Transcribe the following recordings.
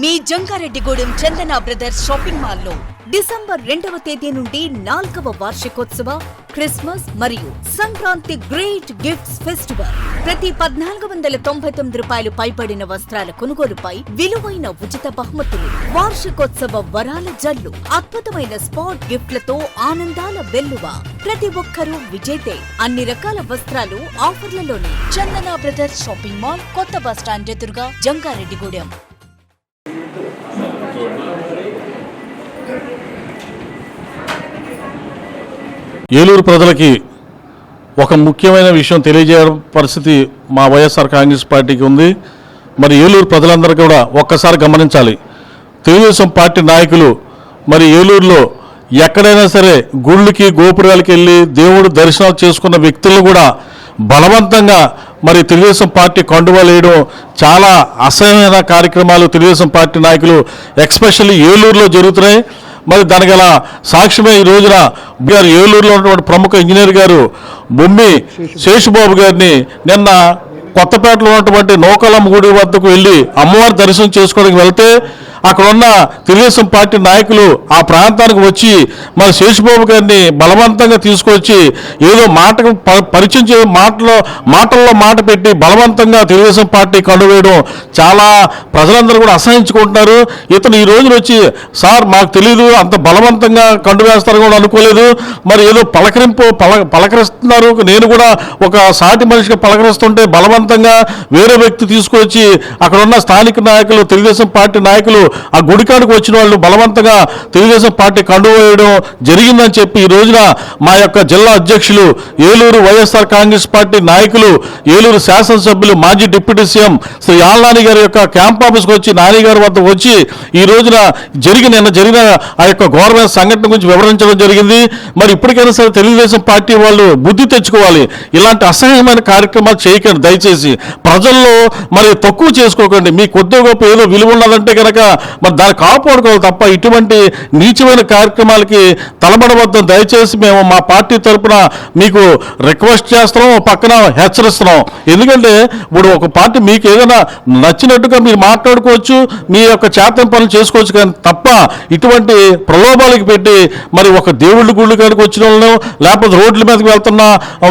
మీ Jangareddygudem Chandana brothers shopping మాల్లో December రెండవ తేదీ నుండి నాల్గవ వార్షికోత్సవ క్రిస్మస్ మరియు సంక్రాంతి గ్రేట్ గిఫ్ట్స్ ఫెస్టివల్. ప్రతి పద్నాలుగు వందల తొంభై తొమ్మిది రూపాయలు పైబడిన వస్త్రాల కొనుగోలుపై విలువైన ఉచిత బహుమతులు వార్షికోత్సవ వరాల జల్లు అద్భుతమైన స్పాట్ గిఫ్ట్లతో ఆనందాల వెల్లువ. ప్రతి ఒక్కరూ విజేతే అన్ని రకాల వస్త్రాలు ఆఫర్లలోనే. చందన బ్రదర్స్ షాపింగ్ మాల్ కొత్త బస్ స్టాండ్ ఎదురుగా జంగారెడ్డిగూడెం. ఏలూరు ప్రజలకి ఒక ముఖ్యమైన విషయం తెలియజేయడం పరిస్థితి మా వైఎస్ఆర్ కాంగ్రెస్ పార్టీకి ఉంది. మరి ఏలూరు ప్రజలందరూ కూడా ఒక్కసారి గమనించాలి. తెలుగుదేశం పార్టీ నాయకులు మరి ఏలూరులో ఎక్కడైనా సరే గుళ్ళకి గోపురాలకి వెళ్ళి దేవుడు దర్శనాలు చేసుకున్న వ్యక్తులను కూడా బలవంతంగా మరి తెలుగుదేశం పార్టీ కండువాలు వేయడం చాలా అసహ్యమైన కార్యక్రమాలు తెలుగుదేశం పార్టీ నాయకులు ఎక్స్పెషల్లీ ఏలూరులో జరుగుతున్నాయి. మరి దానికి గల సాక్ష్యమే ఈ రోజున గారు ఏలూరులో ఉన్నటువంటి ప్రముఖ ఇంజనీర్ గారు బొమ్మి శేషుబాబు గారిని నిన్న కొత్తపేటలో ఉన్నటువంటి నూకలమ్మ గుడి వద్దకు వెళ్ళి అమ్మవారి దర్శనం చేసుకోవడానికి వెళ్తే అక్కడ ఉన్న తెలుగుదేశం పార్టీ నాయకులు ఆ ప్రాంతానికి వచ్చి మరి శేషుబాబు గారిని బలవంతంగా తీసుకొచ్చి ఏదో మాట ప- పరిచయం చే మాటలో మాటల్లో మాట పెట్టి బలవంతంగా తెలుగుదేశం పార్టీ కండువేయడం చాలా ప్రజలందరూ కూడా అసహించుకుంటున్నారు. ఇతను ఈ రోజున వచ్చి సార్ మాకు తెలియదు అంత బలవంతంగా కండువేస్తారు కూడా అనుకోలేదు. మరి ఏదో పలకరింపు పల పలకరిస్తున్నారు. నేను కూడా ఒక సాటి మనిషిగా పలకరిస్తుంటే బలవంతంగా వేరే వ్యక్తి తీసుకొచ్చి అక్కడ ఉన్న స్థానిక నాయకులు తెలుగుదేశం పార్టీ నాయకులు ఆ గుడికాడికి వచ్చిన వాళ్ళు బలవంతంగా తెలుగుదేశం పార్టీ కండు వేయడం జరిగిందని చెప్పి ఈ రోజున మా యొక్క జిల్లా అధ్యక్షులు ఏలూరు వైఎస్ఆర్ కాంగ్రెస్ పార్టీ నాయకులు ఏలూరు శాసనసభ్యులు మాజీ డిప్యూటీ సీఎం శ్రీ ఆల్నాని గారి యొక్క క్యాంప్ ఆఫీస్కి వచ్చి నాని గారి వద్ద వచ్చి ఈ రోజున జరిగిన నిన్న జరిగిన ఆ యొక్క గవర్నమెంట్ సంఘటన గురించి వివరించడం జరిగింది. మరి ఇప్పటికైనా సరే తెలుగుదేశం పార్టీ వాళ్ళు బుద్ధి తెచ్చుకోవాలి. ఇలాంటి అసహ్యమైన కార్యక్రమాలు చేయకండి. దయచేసి ప్రజల్లో మరి తక్కువ చేసుకోకండి. మీ కొద్ది గొప్ప ఏదో విలువ ఉన్నదంటే కనుక మరి దాన్ని కాపాడుకోవాలి తప్ప ఇటువంటి నీచమైన కార్యక్రమాలకి తలబడవద్దని దయచేసి మేము మా పార్టీ తరపున మీకు రిక్వెస్ట్ చేస్తున్నాం పక్కన హెచ్చరిస్తున్నాం. ఎందుకంటే ఇప్పుడు ఒక పార్టీ మీకు ఏదైనా నచ్చినట్టుగా మీరు మాట్లాడుకోవచ్చు మీ యొక్క చేతన పనులు చేసుకోవచ్చు కానీ తప్ప ఇటువంటి ప్రలోభాలకు పెట్టి మరి ఒక దేవుళ్ళ గుళ్ళు కాడికి వచ్చిన వాళ్ళను లేకపోతే రోడ్ల మీదకి వెళ్తున్న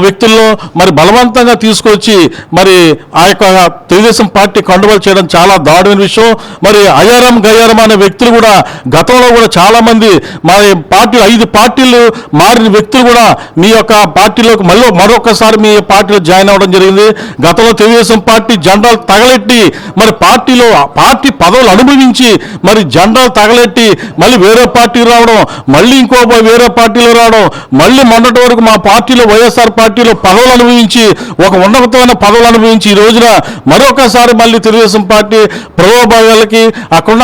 వ్యక్తులను మరి బలవంతంగా తీసుకొచ్చి మరి ఆ యొక్క తెలుగుదేశం పార్టీ కండువలు చేయడం చాలా దారుణమైన విషయం. మరి అయారం గయ్యారం అనే వ్యక్తులు కూడా గతంలో కూడా చాలామంది మరి పార్టీ ఐదు పార్టీలు మారిన వ్యక్తులు కూడా మీ యొక్క పార్టీలోకి మళ్ళీ మరొకసారి మీ పార్టీలో జాయిన్ అవ్వడం జరిగింది. గతంలో తెలుగుదేశం పార్టీ జెండాలు తగలెట్టి మరి పార్టీలో పార్టీ పదవులు అనుభవించి మరి జెండాలు తగలెట్టి మళ్ళీ వేరే పార్టీ రావడం మళ్ళీ ఇంకో వేరే పార్టీలో రావడం మళ్ళీ మొన్నటి వరకు మా పార్టీలో వైఎస్ఆర్ పార్టీలో పదవులు అనుభవించి ఒక ఉన్నతమైన పదవులు అనుభవించి ఈ రోజున మరొకసారి మళ్ళీ తెలుగుదేశం పార్టీ ప్రలోభాలకి అక్కడ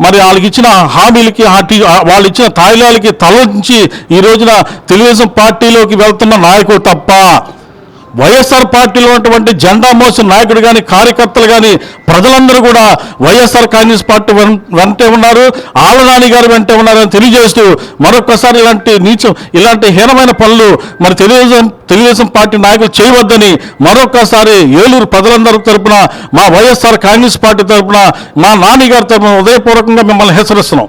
మరి వాళ్ళకి ఇచ్చిన హామీలకి ఆ టీ- వాళ్ళు ఇచ్చిన తాయిలాలకి తలంచి ఈ రోజున తెలుగుదేశం పార్టీలోకి వెళ్తున్న నాయకుడు తప్ప వైఎస్ఆర్ పార్టీలో ఉన్నటువంటి జెండా మోసిన నాయకుడు కానీ కార్యకర్తలు కానీ ప్రజలందరూ కూడా వైఎస్ఆర్ కాంగ్రెస్ పార్టీ వెన్- వెంటే ఉన్నారు. ఆలనాని గారు వెంటే ఉన్నారని తెలియజేస్తూ మరొకసారి ఇలాంటి నీచం ఇలాంటి హీనమైన పనులు మరి తెలుగుదేశం తెలుగుదేశం పార్టీ నాయకులు చేయవద్దని మరొకసారి ఏలూరు ప్రజలందరి తరపున మా వైఎస్ఆర్ కాంగ్రెస్ పార్టీ తరపున మా నాని గారి తరపున ఉదయపూర్వకంగా మిమ్మల్ని హెచ్చరిస్తున్నాం.